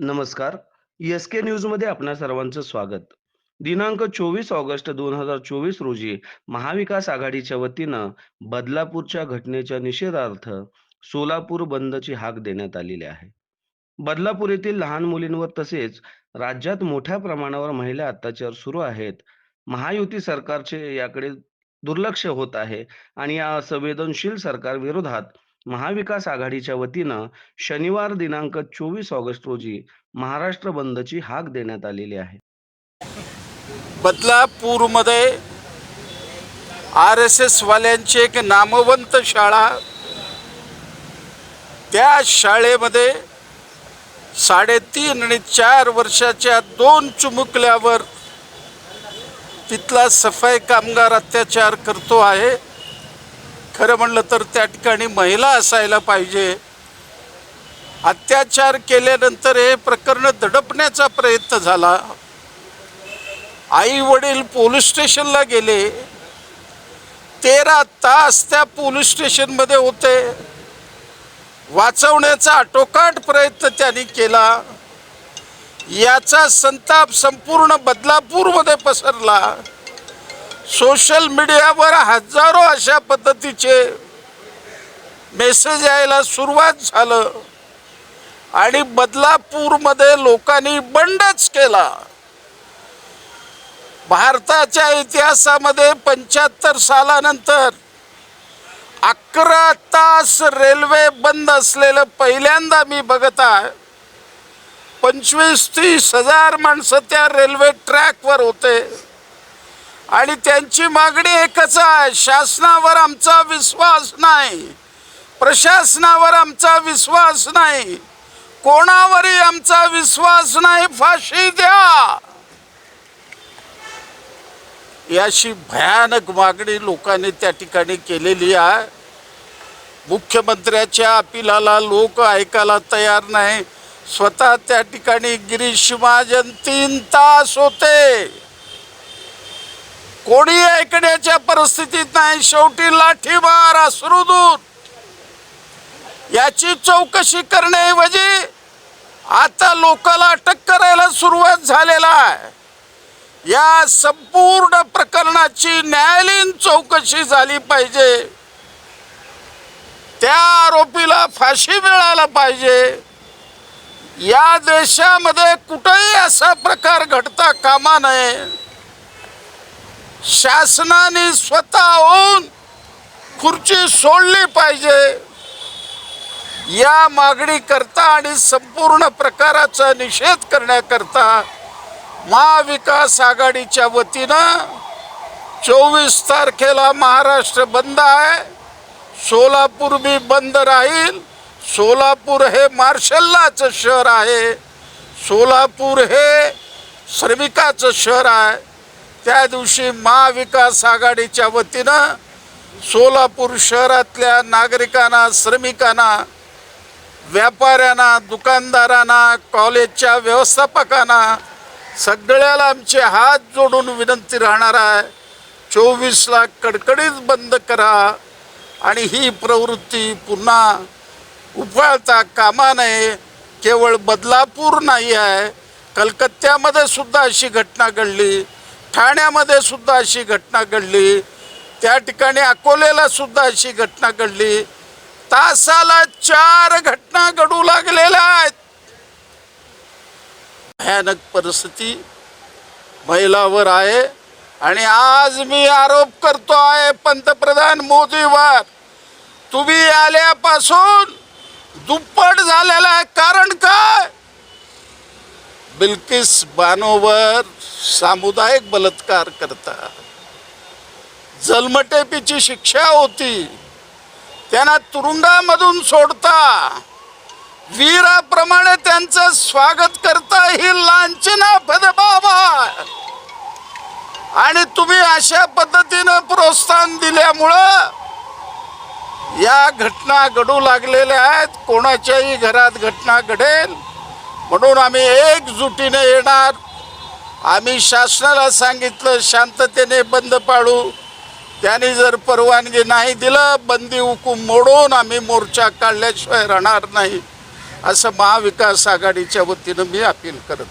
नमस्कार. एस के न्यूजमध्ये आपणा सर्वांचं स्वागत. दिनांक 24 ऑगस्ट 2024 रोजी महाविकास आघाडीच्या वतीनं बदलापूरच्या घटनेच्या निषेधार्थ सोलापूर बंदची हाक देण्यात आलेली आहे. बदलापूर येथील लहान मुलींवर तसेच राज्यात मोठ्या प्रमाणावर महिला अत्याचार सुरू आहेत. महायुती सरकारचे याकडे दुर्लक्ष होत आहे आणि या संवेदनशील सरकार विरोधात महाविकास आघाडीच्या वतीनं शनिवार दिनांक 24 ऑगस्ट रोजी महाराष्ट्र बंदची हाक देण्यात आलेली आहे. बदलापूरमध्ये आर एस एस वाल्यांची एक नामवंत शाळा त्या शाळेमध्ये साडेतीन आणि चार वर्षाच्या दोन चुमुकल्यावर तिथला सफाई कामगार अत्याचार करतो आहे खरं म्हणलं तर त्या ठिकाणी महिला असायला पाहिजे. अत्याचार केल्यानंतर हे प्रकरण दडपण्याचा प्रयत्न झाला. आई वडील पोलीस स्टेशनला गेले. तेरा तास त्या पोलीस स्टेशनमध्ये होते. वाचवण्याचा आटोकाट प्रयत्न त्यांनी केला. याचा संताप संपूर्ण बदलापूरमध्ये पसरला. सोशल मीडियावर हजारो अशा पद्धतीचे मेसेज यायला सुरुवात झालं आणि बदलापूरमध्ये लोकांनी बंडच केला. भारताच्या इतिहासामध्ये पंच्याहत्तर सालानंतर अकरा तास रेल्वे बंद असलेलं पहिल्यांदा मी बघत आहे. पंचवीस तीस हजार माणसं त्या रेल्वे ट्रॅकवर होते. आणि त्यांची मागणी एकच आहे? शासनावर आमचा विश्वास नाही. प्रशासनावर आमचा विश्वास नाही. कोणावरही आमचा विश्वास नाही. फाशी द्या. याशी भयानक मागणी लोकांनी त्या ठिकाणी केलेली आहे. मुख्यमंत्र्याच्या अपिलाला लोक ऐकायला तयार नाही. स्वतः त्या ठिकाणी गिरीश महाजन तीन तास होते. कोणी ऐकण्याच्या परिस्थितीत नाही. शेवटी लाठीमार अश्रुदूत. याची चौकशी करण्याऐवजी आता लोकाला अटक करायला सुरुवात झालेला आहे. या संपूर्ण प्रकरणाची न्यायालयीन चौकशी झाली पाहिजे. त्या आरोपीला फाशी मिळायला पाहिजे. या देशामध्ये कुठेही असा प्रकार घडता कामा नये. शासनाने स्वतः होऊन खुर्ची सोडली पाहिजे. या मागणी करता आणि संपूर्ण प्रकाराचा निषेध करण्याकरता महाविकास आघाडीच्या वतीनं चोवीस तारखेला महाराष्ट्र बंद आहे. सोलापूर बी बंद राहील. सोलापूर हे मार्शल्लाचं शहर आहे. सोलापूर हे श्रमिकाचं शहर आहे. त्या दिवशी महाविकास आघाडीच्या वतीनं सोलापूर शहरातल्या नागरिकांना श्रमिकांना व्यापाऱ्यांना दुकानदारांना कॉलेजच्या व्यवस्थापकांना सगळ्याला आमचे हात जोडून विनंती राहणार आहे. चोवीसला कडकडीत बंद करा आणि ही प्रवृत्ती पुन्हा उफाळता कामा नये. केवळ बदलापूर नाही आहे. कलकत्त्यामध्ये सुद्धा अशी घटना घडली. ठाण्यामध्ये सुद्धा अशी घटना घडली. त्या ठिकाणी अकोलेला सुद्धा अशी घटना घडली. तासाला चार घटना घडू लागलेल्या आहेत. भयानक परिस्थिती महिलावर आहे आणि आज मी आरोप करतो आहे पंतप्रधान मोदीवर. तुम्ही आल्यापासून दुप्पट झालेला आहे. बिल्किस बानोवर सामुदायिक बलात्कार करता. जन्मटेपीची शिक्षा होती. त्यांना तुरुंगामधून सोडता. वीराप्रमाणे त्यांचं स्वागत करता ही लांछना फदबाबा आणि तुम्ही अशा पद्धतीनं प्रोत्साहन दिल्यामुळं या घटना घडू लागलेल्या आहेत. कोणाच्याही घरात घटना घडेल. म्हणून आम्ही एकजुटीने येणार. आम्ही शासनाला सांगितलं शांततेने बंद पाडू. त्यांनी जर परवानगी नाही दिलं बंदी हुकूम मोडून आम्ही मोर्चा काढल्याशिवाय राहणार नाही. असं महाविकास आघाडीच्या वतीनं मी अपील करत